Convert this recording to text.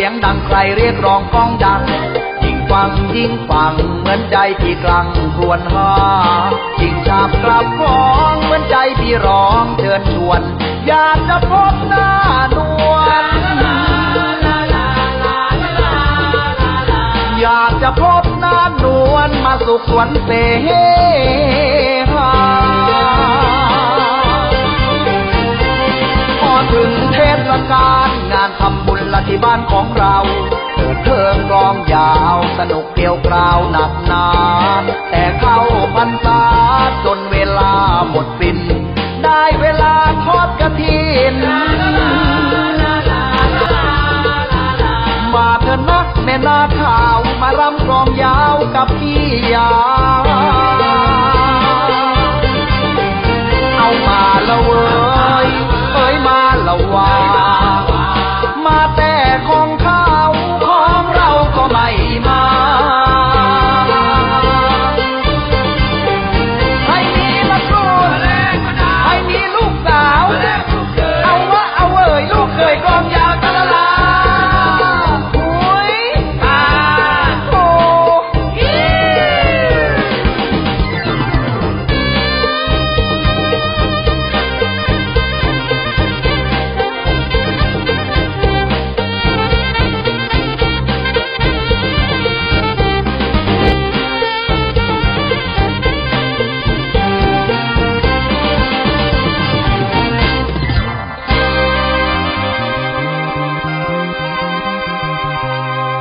สียงดังใครเรียกร้องก้องดัง ยิ่งฟังยิ่งฟังเหมือนใจที่กลังครวญหายิ่งชาบกลับคองเหมือนใจที่ร้องเชิญชวน อยากจะพบหน้านวลอยากจะพบหน้านวลมาสุขสวนเสหาพอถึงเทศกาลงานทำบุญ ละที่บ้านของเราเถิดเทิงกลองยาวสนุกเกลียวกราวหนักหนา แต่เข้าพรรษาจนเวลาหมดสิ้นได้เวลาทอดกระถินมาเถอะนะแม่นาข่าวมารำกลองยาวกับพี่ยา